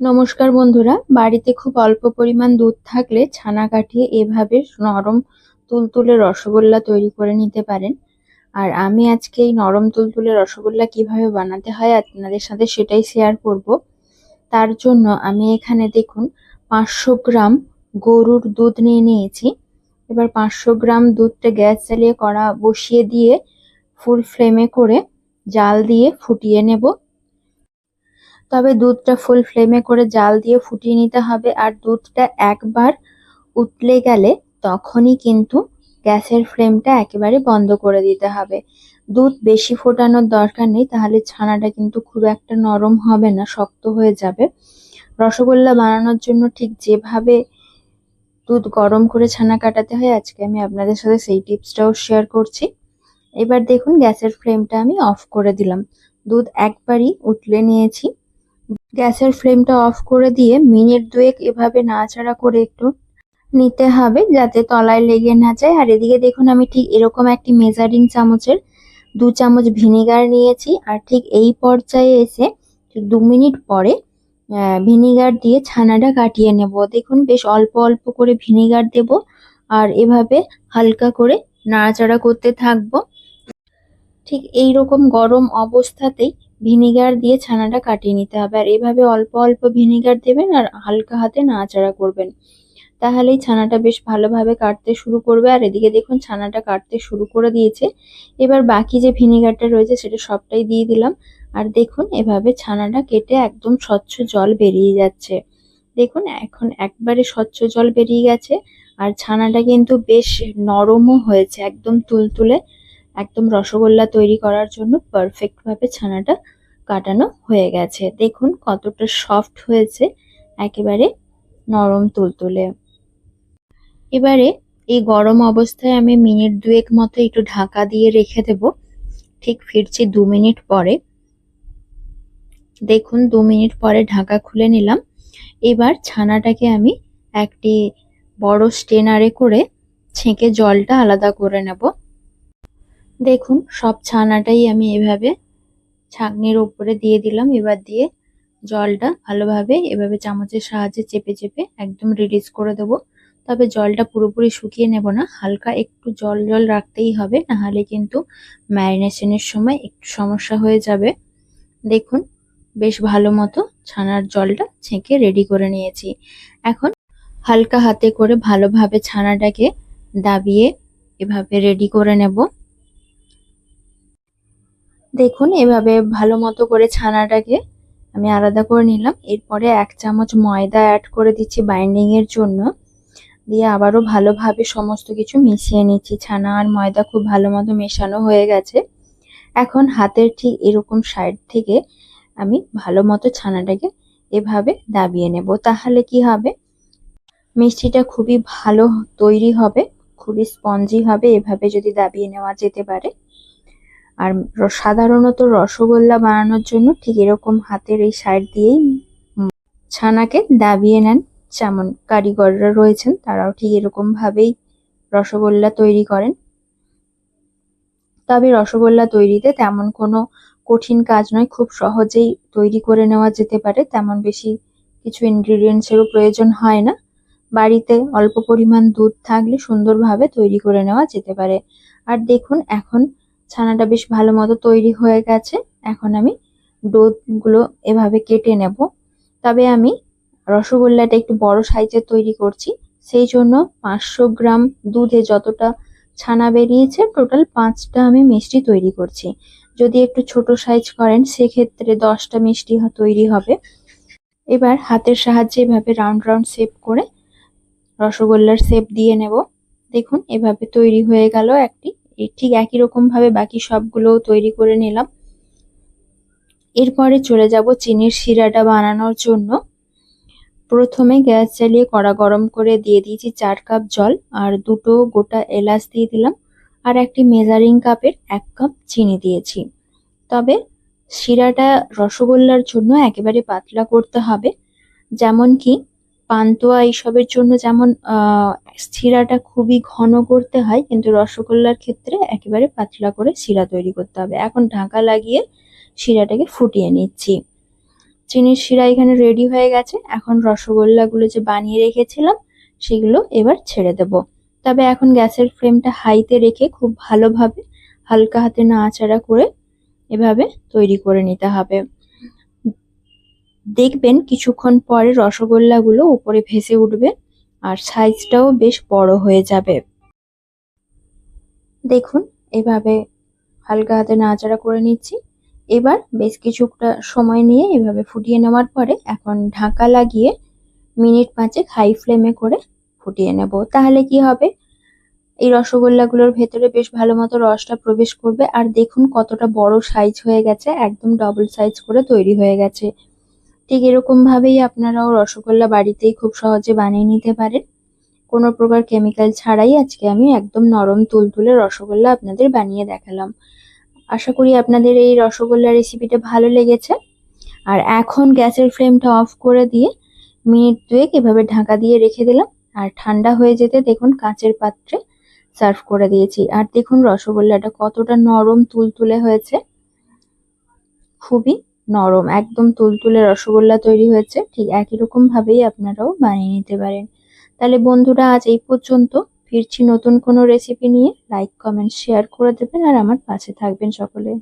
নমস্কার বন্ধুরা, বাড়িতে খুব অল্প পরিমাণ দুধ থাকলে ছানা কাটিয়ে এভাবে নরম তুলতুলে রসগোল্লা তৈরি করে নিতে পারেন। আর আমি আজকে এই নরম তুলতুলে রসগোল্লা কীভাবে বানাতে হয় আপনাদের সাথে সেটাই শেয়ার করব। তার জন্য আমি এখানে দেখুন, পাঁচশো গ্রাম গরুর দুধ নিয়ে নিয়েছি। এবার পাঁচশো গ্রাম দুধটা গ্যাস চালিয়ে কড়া বসিয়ে দিয়ে ফুল ফ্লেমে করে জাল দিয়ে ফুটিয়ে নেব। তবে দুধটা ফুল ফ্লেমে করে জাল দিয়ে ফুটিয়ে নিতে হবে। আর দুধটা একবার উতলে গেলে তখনই কিন্তু গ্যাসের ফ্লেমটা একেবারে বন্ধ করে দিতে হবে। দুধ বেশি ফোটানোর দরকার নেই, তাহলে ছানাটা কিন্তু খুব একটা নরম হবে না, শক্ত হয়ে যাবে। রসগোল্লা বানানোর জন্য ঠিক যেভাবে দুধ গরম করে ছানা কাটাতে হয়, আজকে আমি আপনাদের সাথে সেই টিপসটাও শেয়ার করছি। এবার দেখুন, গ্যাসের ফ্লেমটা আমি অফ করে দিলাম। দুধ একবারই উতলে নিয়েছি। গ্যাসের ফ্লেমটা অফ করে দিয়ে মিনিট দুয়েক এভাবে নাড়াচাড়া করে একটু নিতে হবে যাতে তলায় লেগে না যায়। আর এদিকে দেখুন, আমি ঠিক এরকম একটি মেজারিং চামচের দু চামচ ভিনিগার নিয়েছি। আর ঠিক এই পর্যায়ে এসে দু মিনিট পরে ভিনিগার দিয়ে ছানাটা কাটিয়ে নেব। দেখুন, বেশ অল্প অল্প করে ভিনিগার দেব আর এভাবে হালকা করে নাড়াচাড়া করতে থাকব। ঠিক এই রকম গরম অবস্থাতেই ভিনিগার দিয়ে ছানাটা কাটিয়ে নিতে হবে। আর এভাবে অল্প অল্প ভিনিগার দেবেন আর হালকা হাতে নাড়াচাড়া করবেন। তাহলেই ছানাটা বেশ ভালোভাবে কাটতে শুরু করবে। আর এদিকে দেখুন ছানাটা কাটতে শুরু করে দিয়েছে। এবার বাকি যে ভিনিগারটা রয়েছে সেটা সবটাই দিয়ে দিলাম। আর দেখুন এভাবে ছানাটা কেটে একদম স্বচ্ছ জল বেরিয়ে যাচ্ছে। দেখুন এখন একবারে স্বচ্ছ জল বেরিয়ে গেছে। আর ছানাটা কিন্তু বেশ নরমও হয়েছে, একদম তুলতুলে, একদম রসগোল্লা তৈরি করার জন্য পারফেক্টভাবে ছানাটা কাটানো হয়ে গেছে। দেখুন কতটা সফট হয়েছে, একেবারে নরম তুলতুলে। এবারে এই গরম অবস্থায় আমি মিনিট দুয়েক মতো একটু ঢাকা দিয়ে রেখে দেব। ঠিক ফিরছি দু মিনিট পরে। দেখুন দু মিনিট পরে ঢাকা খুলে নিলাম। এবার ছানাটাকে আমি একটি বড় স্টেনারে করে ছেঁকে জলটা আলাদা করে নেব। দেখুন সব ছানাটাই আমি এভাবে ছাঁকনির ওপরে দিয়ে দিলাম। এবার দিয়ে জলটা ভালোভাবে এভাবে চামচের সাহায্যে চেপে চেপে একদম রিলিজ করে দেব। তবে জলটা পুরোপুরি শুকিয়ে নেব না। হালকা একটু জল জল রাখতেই হবে, নাহলে কিন্তু ম্যারিনেশনের সময় একটু সমস্যা হয়ে যাবে। দেখুন, বেশ ভালো মতো ছানার জলটা ছেঁকে রেডি করে নিয়েছি। এখন হালকা হাতে করে ভালোভাবে ছানাটাকে দাবিয়ে এভাবে রেডি করে নেব। দেখুন, এভাবে ভালো মতো করে ছানাটাকে আমি আলাদা করে নিলাম। এরপরে এক চামচ ময়দা অ্যাড করে দিচ্ছি বাইন্ডিংয়ের জন্য। দিয়ে আবারও ভালোভাবে সমস্ত কিছু মিশিয়ে নিচ্ছি। ছানা আর ময়দা খুব ভালো মতো মেশানো হয়ে গেছে। এখন হাতের ঠিক এরকম সাইড থেকে আমি ভালো মতো ছানাটাকে এভাবে দাবিয়ে নেব। তাহলে কি হবে? মিষ্টিটা খুবই ভালো তৈরি হবে, খুবই স্পঞ্জি হবে। এভাবে যদি দাবিয়ে নেওয়া যেতে পারে আর সাধারণত রসগোল্লা বানানোর জন্য ঠিক এরকম হাতের এই সাইড দিয়েই ছানাকে দাবিয়ে নেন। যেমন কারিগররা রয়েছেন, তারাও ঠিক এরকম ভাবেই রসগোল্লা তৈরি করেন। তবে রসগোল্লা তৈরিতে তেমন কোনো কঠিন কাজ নয়, খুব সহজেই তৈরি করে নেওয়া যেতে পারে, তেমন বেশি কিছু ইনগ্রিডিয়েন্টসেরও প্রয়োজন হয় না। বাড়িতে অল্প পরিমাণ দুধ থাকলে সুন্দরভাবে তৈরি করে নেওয়া যেতে পারে। আর দেখুন, এখন ছানাটা বেশ ভালো মতো তৈরি হয়ে গেছে। এখন আমি গুলো এভাবে কেটে নেব। তবে আমি রসগোল্লাটা একটু বড় সাইজের তৈরি করছি। সেই জন্য পাঁচশো গ্রাম দুধে যতটা ছানা বেরিয়েছে, টোটাল পাঁচটা আমি মিষ্টি তৈরি করছি। যদি একটু ছোট সাইজ করেন, সেক্ষেত্রে দশটা মিষ্টি তৈরি হবে। এবার হাতের সাহায্যে এভাবে রাউন্ড রাউন্ড শেপ করে রসগোল্লার শেপ দিয়ে নেব। দেখুন, এভাবে তৈরি হয়ে গেল একটি ঠিক একই রকম ভাবে বাকি সবগুলো তৈরি করে নিলাম। এরপরে চলে যাব চিনির শিরাটা বানানোর জন্য। প্রথমে গ্যাস জ্বালিয়ে কড়া গরম করে দিয়ে দিয়েছি চার কাপ জল আর দুটো গোটা এলাচ দিয়ে দিলাম আর একটি মেজারিং কাপের এক কাপ চিনি দিয়েছি। তবে শিরাটা রসগোল্লার জন্য একেবারে পাতলা করতে হবে যেমন কি পান্তুয়া এইসবের জন্য যেমন শিরাটা খুবই ঘন করতে হয়, কিন্তু রসগোল্লার ক্ষেত্রে একেবারে পাতলা করে শিরা তৈরি করতে হবে। এখন ঢাকা লাগিয়ে শিরাটাকে ফুটিয়ে নিচ্ছি। চিনির শিরা এখানে রেডি হয়ে গেছে। এখন রসগোল্লাগুলো যে বানিয়ে রেখেছিলাম, সেগুলো এবার ছেড়ে দেব। তবে এখন গ্যাসের ফ্লেমটা হাইতে রেখে খুব ভালোভাবে হালকা হাতে না নাড়াচাড়া করে এভাবে তৈরি করে নিতে হবে। দেখবেন কিছুক্ষণ পরে রসগোল্লাগুলো উপরে ভেসে উঠবে আর সাইজটাও বেশ বড় হয়ে যাবে। দেখুন, এভাবে হালকা হাতে নাড়াচাড়া করে নিচ্ছি। এবার বেশ কিছুটা সময় নিয়ে এভাবে ফুটিয়ে নেওয়ার পরে এখন ঢাকা লাগিয়ে মিনিট পাঁচেক হাই ফ্লেমে করে ফুটিয়ে নেব। তাহলে কি হবে? এই রসগোল্লাগুলোর ভেতরে বেশ ভালো মতো রসটা প্রবেশ করবে। আর দেখুন কতটা বড় সাইজ হয়ে গেছে, একদম ডবল সাইজ করে তৈরি হয়ে গেছে। ঠিক এরকম ভাবেই আপনারাও রসগোল্লা বাড়িতেই খুব সহজে বানিয়ে নিতে পারেন। কোনো প্রকার কেমিক্যাল ছাড়াই আজকে আমি একদম নরম তুলতুলে রসগোল্লা আপনাদের বানিয়ে দেখালাম। আশা করি আপনাদের এই রসগোল্লা রেসিপিটা ভালো লেগেছে। আর এখন গ্যাসের ফ্লেমটা অফ করে দিয়ে মিনিট দুয়েক এভাবে ঢাকা দিয়ে রেখে দিলাম। আর ঠান্ডা হয়ে যেতে দেখুন কাঁচের পাত্রে সার্ভ করে দিয়েছি। আর দেখুন রসগোল্লাটা কতটা নরম তুলতুলে হয়েছে। খুবই নরম, একদম তুলতুলে রসগোল্লা তৈরি হয়েছে, ঠিক একই রকম ভাবেই আপনারাও বানিয়ে নিতে পারেন। তাহলে বন্ধুরা, আজ এই পর্যন্ত। ফিরছি নতুন কোনো রেসিপি নিয়ে। লাইক কমেন্ট শেয়ার করে দেবেন, আর আমার পাশে থাকবেন সকলে।